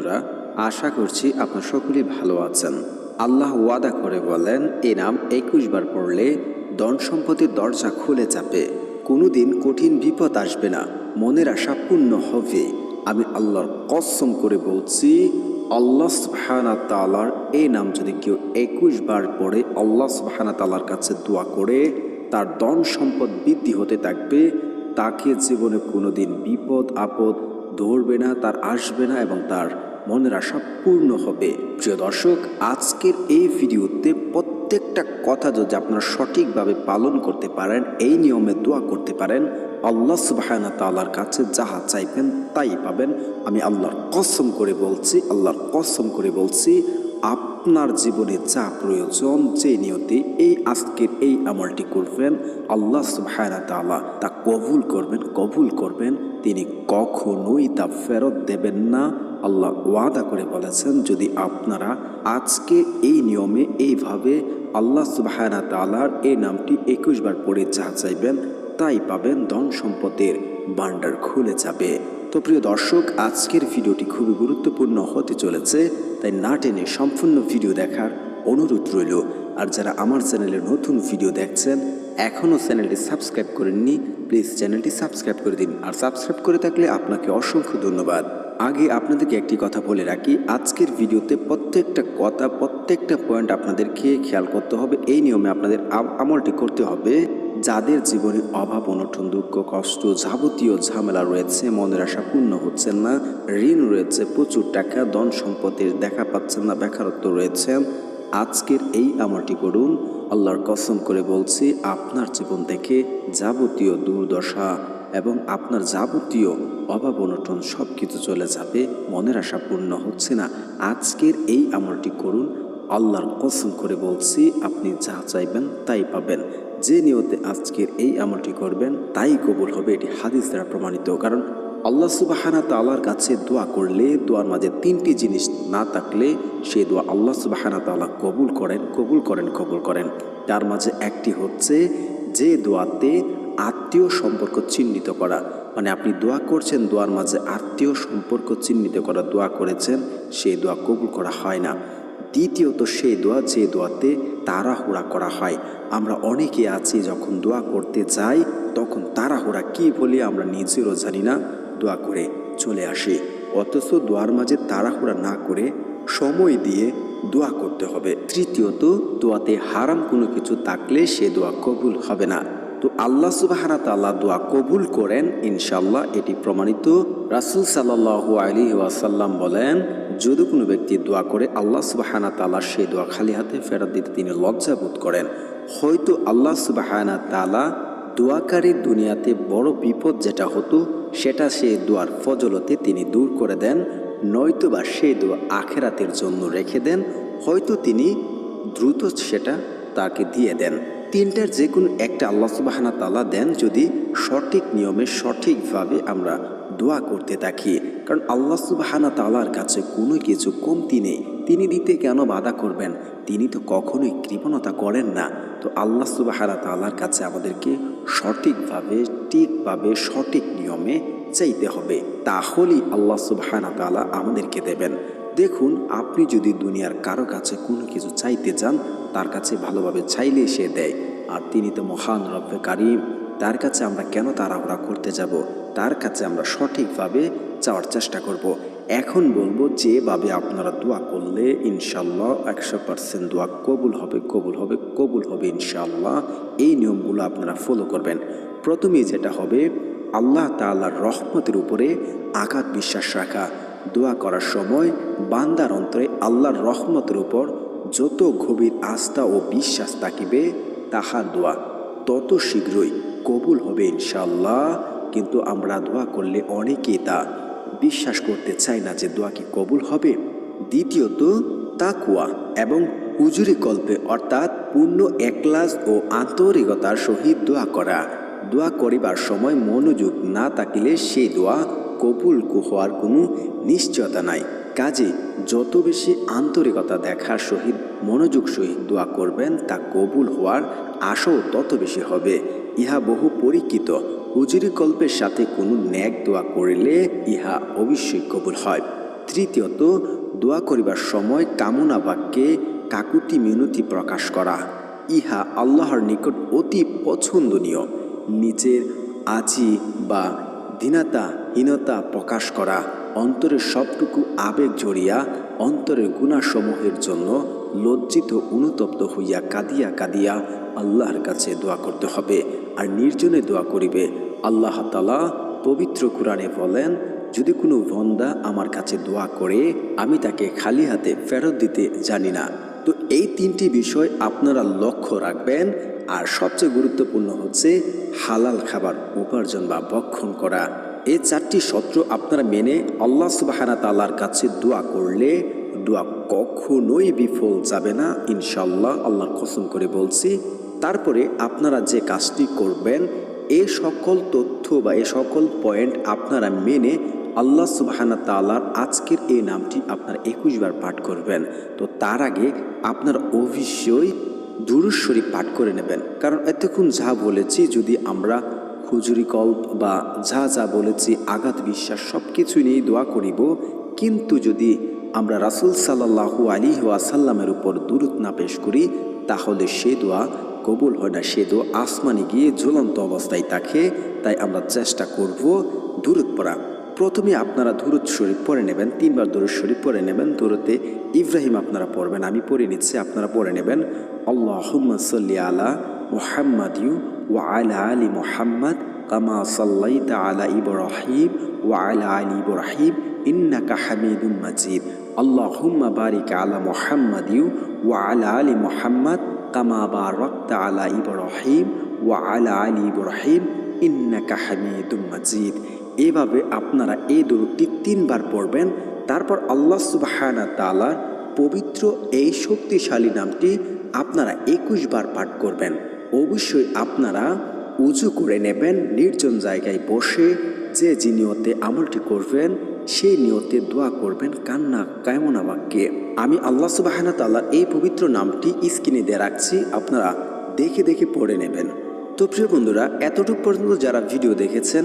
বন্ধুরা, আশা করছি আপনার সকলেই ভালো আছেন। আল্লাহ ওয়াদা করে বলেন এ নাম একুশ বার পড়লে ধন সম্পত্তির দরজা খুলে যাবে। কোনোদিন কঠিন বিপদ আসবে না। মনের আশা পূর্ণ হবে। আমি আল্লাহর কসম করে বলছি, আল্লাহ সুবহানা তালার এই নাম যদি কেউ একুশ বার পড়ে, আল্লাহ সুবহানা তালার কাছে দোয়া করে, তার ধন সম্পদ বৃদ্ধি হতে থাকবে। তাকে জীবনে কোনোদিন বিপদ, আপদ ধরবে না, তার আসবে না এবং তার মনের আশা পূর্ণ হবে। প্রিয় দর্শক, আজকের এই ভিডিওতে প্রত্যেকটা কথা যদি আপনারা সঠিকভাবে পালন করতে পারেন, এই নিয়মে দোয়া করতে পারেন, আল্লাহ সুবাহানা তাল্লার কাছে যাহা চাইবেন তাই পাবেন। আমি আল্লাহর কসম করে বলছি, আল্লাহর কসম করে বলছি আপনার জীবনে যা প্রয়োজন, যে নিয়তে এই আজকের এই আমলটি করবেন, আল্লাহ সুবহানা তাআলা তা কবুল করবেন কবুল করবেন। তিনি কখনোই তা ফেরত দেবেন না। আল্লাহ ওয়াদা করে বলেছেন, যদি আপনারা আজকে এই নিয়মে এইভাবে আল্লাহ সুবহানা তাআলার এই নামটি একুশবার পড়ে যা চাইবেন তাই পাবেন ধন সম্পদের ভান্ডার খুলে যাবে। তো প্রিয় দর্শক, আজকের ভিডিওটি খুবই গুরুত্বপূর্ণ হতে চলেছে, তাই না টেনে সম্পূর্ণ ভিডিও দেখার অনুরোধ রইল। আর যারা আমার চ্যানেলে নতুন ভিডিও দেখছেন, এখনও চ্যানেলটি সাবস্ক্রাইব করেননি, প্লিজ চ্যানেলটি সাবস্ক্রাইব করে দিন। আর সাবস্ক্রাইব করে থাকলে আপনাকে অসংখ্য ধন্যবাদ। আগে আপনাদেরকে একটি কথা বলে রাখি, আজকের ভিডিওতে প্রত্যেকটা কথা, প্রত্যেকটা পয়েন্ট আপনাদেরকে খেয়াল করতে হবে, এই নিয়মে আপনাদের আমলটি করতে হবে। যাদের জীবনে অভাব, অনটন, দুঃখ, কষ্ট যাবতীয় ঝামেলা রয়েছে, মনের আশা পূর্ণ হচ্ছেন না, ঋণ রয়েছে, প্রচুর টাকা, ধন সম্পত্তির দেখা পাচ্ছেন না, বেকারত্ব রয়েছে। আজকের এই আমলটি করুন আল্লাহর কসম করে বলছি, আপনার জীবন থেকে যাবতীয় দুর্দশা এবং আপনার যাবতীয় অভাব, অনটন সব কিছু চলে যাবে, মনের আশা পূর্ণ হচ্ছে না। আজকের এই আমলটি করুন, আল্লাহর কসম করে বলছি, আপনি যা চাইবেন তাই পাবেন। যে নিয়তে আজকের এই আমলটি করবেন, তাই কবুল হবে এটি হাদিস দ্বারা প্রমাণিত। কারণ আল্লাহ সুবাহানা তাল্লার কাছে দোয়া করলে, দোয়ার মাঝে তিনটি জিনিস না থাকলে সেই দোয়া আল্লাহ সুবাহানা তাল্লাহ কবুল করেন কবুল করেন কবুল করেন। তার মাঝে একটি হচ্ছে যে দোয়াতে আত্মীয় সম্পর্ক চিহ্নিত করা। মানে আপনি দোয়া করছেন, দোয়ার মাঝে আত্মীয় সম্পর্ক চিহ্নিত করা, দোয়া করেছেন, সেই দোয়া কবুল করা হয় না। দ্বিতীয়ত সেই দোয়া, যে দোয়াতে তাড়াহুড়া করা হয়। আমরা অনেকে আছি যখন দোয়া করতে যাই, তখন তাড়াহুড়া কি বলি আমরা নিজেরও জানি না। দোয়া করে চলে আসি। অথচ দোয়ার মাঝে তাড়াহুড়া না করে সময় দিয়ে দোয়া করতে হবে। তৃতীয়ত, দোয়াতে হারাম কোনো কিছু থাকলে সে দোয়া কবুল হবে না। তো আল্লাহ সুবাহানা তাল্লাহ দোয়া কবুল করেন ইনশাল্লাহ এটি প্রমাণিত। রাসুল সাল্লাহ আলী ওয়াসাল্লাম বলেন যদি কোনো ব্যক্তি দোয়া করে, আল্লাহ সুবাহানা তাল্লাহ সেই দোয়া খালি হাতে ফেরত দিতে তিনি লজ্জা বোধ করেন। হয়তো আল্লাহ সুবাহানা তালা দোয়াকারী দুনিয়াতে বড় বিপদ যেটা হতো, সেটা সেই দোয়ার ফজলতে তিনি দূর করে দেন নয়তো বা সেই দোয়া আখেরাতের জন্য রেখে দেন, হয়তো তিনি দ্রুত সেটা তাকে দিয়ে দেন। তিনটার যে কোনো একটা আল্লাহ সুবাহানা তালা দেন যদি সঠিক নিয়মে সঠিকভাবে আমরা দোয়া করতে থাকি। কারণ আল্লাহ সুবাহানা তালার কাছে কোনো কিছু কমতি নেই। তিনি দিতে কেন বাধা করবেন? তিনি তো কখনোই কৃপণতা করেন না। তো আল্লাহ সুবাহানা তালার কাছে আমাদেরকে সঠিকভাবে, ঠিকভাবে, সঠিক নিয়মে চাইতে হবে। তাহলেই আল্লাহ সুবাহানা তালা আমাদেরকে দেবেন। দেখুন, আপনি যদি দুনিয়ার কারও কাছে কোনো কিছু চাইতে চান, তার কাছে ভালোভাবে চাইলে সে দেয়। আর তিনি তো মহান রব্বে কারিম, তার কাছে আমরা কেন তাড়াহুড়া করতে যাব? তার কাছে আমরা সঠিকভাবে চাওয়ার চেষ্টা করব। এখন বলব, যেভাবে আপনারা দোয়া করলে ইনশাল্লাহ একশো পার্সেন্ট দোয়া কবুল হবে কবুল হবে কবুল হবে ইনশাল্লাহ এই নিয়মগুলো আপনারা ফলো করবেন। প্রথমেই যেটা হবে, আল্লাহ তাআলার রহমতের উপরে আঘাত বিশ্বাস রাখা। দোয়া করার সময় বান্দার অন্তরে আল্লাহর রহমতের উপর যত গভীর আস্থা ও বিশ্বাস থাকিবে তাহার দোয়া তত শীঘ্রই কবুল হবে ইনশাল্লাহ কিন্তু আমরা দোয়া করলে অনেকেই তা বিশ্বাস করতে চাই না যে দোয়া কি কবুল হবে। দ্বিতীয়ত তাকুয়া এবং হুজুরি কল্পে অর্থাৎ পূর্ণ একলাস ও আন্তরিকতার সহিত দোয়া করা। দোয়া করিবার সময় মনোযোগ না থাকিলে সেই দোয়া কবুল হওয়ার কোনো নিশ্চয়তা নাই। কাজে যত বেশি আন্তরিকতা দেখার সহিত মনোযোগ সহিত দোয়া করবেন, তা কবুল হওয়ার আশাও তত বেশি হবে। ইহা বহু পরীক্ষিত। হুজুরি কল্পের সাথে কোনো ন্যাক দোয়া করিলে ইহা অবশ্যই কবুল হয়। তৃতীয়ত, দোয়া করিবার সময় কামনা বাক্যে কাকুতি মিনতি প্রকাশ করা। ইহা আল্লাহর নিকট অতি পছন্দনীয়। নিজের আজি বা দীনতা হীনতা প্রকাশ করা অন্তরের সবটুকু আবেগ জড়িয়া অন্তরের গুণাসমূহের জন্য লজ্জিত অনুতপ্ত হইয়া কাঁদিয়া কাঁদিয়া আল্লাহর কাছে দোয়া করতে হবে আর নির্জনে দোয়া করিবে। আল্লাহ তালা পবিত্র কোরআনে বলেন, যদি কোনো বন্দা আমার কাছে দোয়া করে, আমি তাকে খালি হাতে ফেরত দিতে জানি না। তো এই তিনটি বিষয় আপনারা লক্ষ্য রাখবেন। আর সবচেয়ে গুরুত্বপূর্ণ হচ্ছে হালাল খাবার উপার্জন বা ভক্ষণ করা। এই চারটি সত্র আপনারা মেনে আল্লাহ সুবাহানা তাল্লার কাছে দোয়া করলে দোয়া কখনোই বিফল যাবে না ইনশাল্লাহ আল্লাহর কসম করে বলছি। তারপরে আপনারা যে কাজটি করবেন, এ সকল তথ্য বা এ সকল পয়েন্ট আপনারা মেনে আল্লাহ সুবাহানা তালার আজকের এই নামটি আপনার একুশ বার পাঠ করবেন। তো তার আগে আপনার অবশ্যই দুরুশ্বরী পাঠ করে নেবেন। কারণ এতক্ষণ যা বলেছি, যদি আমরা হুজুরি কল্প বা যা যা বলেছি, আঘাত বিশ্বাস সব কিছু নিয়েই দোয়া করিব, কিন্তু যদি আমরা রাসুল সাল্লাহু আলী ওয়াসাল্লামের উপর দূরত না পেশ করি, তাহলে সে দোয়া কবুল হয় না। সে দোয়া আসমানে গিয়ে ঝুলন্ত অবস্থায় থাকে, তাই আমরা চেষ্টা করব দূরত পড়া। প্রথমে আপনারা দুরুদ শরীফ পড়ে নেবেন, তিনবার দুরুদ শরীফ পড়ে নেবেন দুরুতে ইব্রাহিম আপনারা পড়বেন, আমি পড়ে নিচ্ছি, আপনারা পড়ে নেবেন আল্লাহ সাল্লি আলা মোহাম্মদ ইউ ওয়া আলা আলী মোহাম্মদ কামা সাল্লাইতা আলা ইব্রাহিম ওয়া আলা আলী ইব্রাহিম ইন্নাকা হামিদুম মাজিদ। আল্লাহুম্মা বারিক আলা মোহাম্মদ ইউ ওয়া আলা আলী মোহাম্মদ কামা বারাকতা আলা ইব্রাহিম ওয়া আলা আলী ইব্রাহিম ইন্নাকা হামিদুম মাজিদ। এভাবে আপনারা এই দরুদটি তিনবার পড়বেন। তারপর আল্লাহ সুবাহানা তালার পবিত্র এই শক্তিশালী নামটি আপনারা একুশ বার পাঠ করবেন। অবশ্যই আপনারা উজু করে নেবেন, নির্জন জায়গায় বসে যে যে নিয়তে আমলটি করবেন, সেই নিয়তে দোয়া করবেন কান্না, কায়মনা বাক্যে। আমি আল্লাহ সুবাহানা তাল্লাহ এই পবিত্র নামটি স্ক্রিনে দিয়ে রাখছি, আপনারা দেখে দেখে পড়ে নেবেন। তো প্রিয় বন্ধুরা, এতটুকু পর্যন্ত যারা ভিডিও দেখেছেন